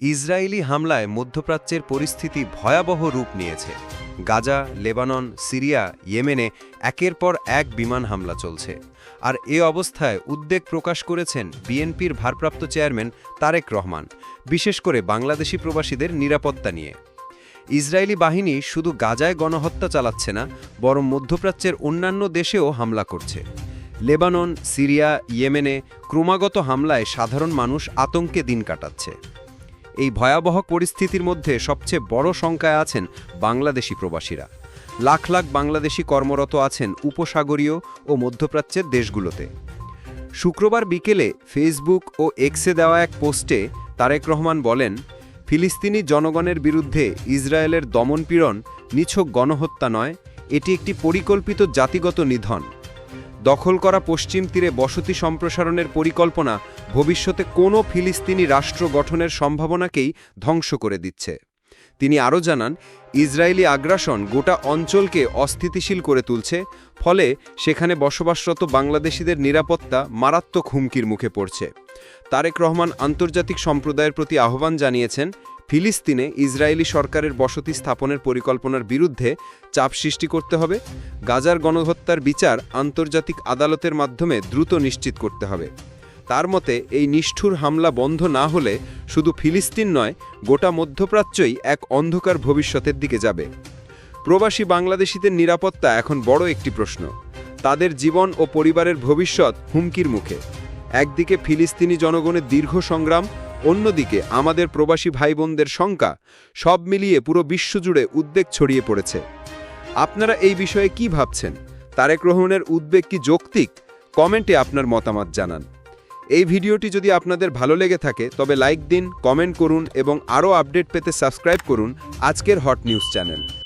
Israeli হামলায় মধ্যপ্রাচ্যের পরিস্থিতি ভয়াবহ রূপ নিয়েছে। গাজা, লেবানন, সিরিয়া, ইয়েমেনে একের পর এক বিমান হামলা চলছে। আর এ অবস্থায় উদ্বেগ প্রকাশ করেছেন বিএনপির ভারপ্রাপ্ত চেয়ারম্যান তারেক রহমান, বিশেষ করে বাংলাদেশি প্রবাসীদের নিরাপত্তা নিয়ে। ইসরায়েলি বাহিনী শুধু গাজায় গণহত্যা চালাচ্ছে না, বরং মধ্যপ্রাচ্যের অন্যান্য দেশেও হামলা করছে। লেবানন, সিরিয়া, ইয়েমেনে ক্রমাগত হামলায় সাধারণ মানুষ আতঙ্কে দিন কাটাচ্ছে। এই ভয়াবহ পরিস্থিতির মধ্যে সবচেয়ে বড় সংখ্যায় আছেন বাংলাদেশি প্রবাসীরা। লাখ লাখ বাংলাদেশি কর্মরত আছেন উপসাগরীয় ও মধ্যপ্রাচ্যের দেশগুলোতে। শুক্রবার বিকেলে ফেসবুক ও এক্সে দেওয়া এক পোস্টে তারেক রহমান বলেন, ফিলিস্তিনি জনগণের বিরুদ্ধে ইসরায়েলের দমনপীড়ন নিছক গণহত্যা নয়, এটি একটি পরিকল্পিত জাতিগত নিধন। দখল করা পশ্চিম তীরে বসতি সম্প্রসারণের পরিকল্পনা ভবিষ্যতে কোনো ফিলিস্তিনি রাষ্ট্র গঠনের সম্ভাবনাকেই ধ্বংস করে দিচ্ছে। তিনি আরও জানান, ইসরায়েলি আগ্রাসন গোটা অঞ্চলকে অস্থিতিশীল করে তুলছে, ফলে সেখানে বসবাসরত বাংলাদেশিদের নিরাপত্তা মারাত্মক হুমকির মুখে পড়ছে। তারেক রহমান আন্তর্জাতিক সম্প্রদায়ের প্রতি আহ্বান জানিয়েছেন ফিলিস্তিনে ইসরায়েলি সরকারের বসতি স্থাপনের পরিকল্পনার বিরুদ্ধে চাপ সৃষ্টি করতে হবে। গাজার গণহত্যার বিচার আন্তর্জাতিক আদালতের মাধ্যমে দ্রুত নিশ্চিত করতে হবে। তার মতে, এই নিষ্ঠুর হামলা বন্ধ না হলে শুধু ফিলিস্তিন নয়, গোটা মধ্যপ্রাচ্যই এক অন্ধকার ভবিষ্যতের দিকে যাবে। প্রবাসী বাংলাদেশিদের নিরাপত্তা এখন বড় একটি প্রশ্ন। তাদের জীবন ও পরিবারের ভবিষ্যৎ হুমকির মুখে। একদিকে ফিলিস্তিনি জনগণের দীর্ঘ সংগ্রাম অন্যদিকে আমাদের প্রবাসী ভাই বোনদের সংখ্যা সব মিলিয়ে পুরো বিশ্বজুড়ে উদ্বেগ ছড়িয়ে পড়েছে। আপনারা এই বিষয়ে কি ভাবছেন? তারেক রহমানের উদ্বেগ কি যৌক্তিক? কমেন্টে আপনার মতামত জানান। এই ভিডিওটি যদি আপনাদের ভালো লেগে থাকে, তবে লাইক দিন, কমেন্ট করুন এবং আরও আপডেট পেতে সাবস্ক্রাইব করুন আজকের হট নিউজ চ্যানেল।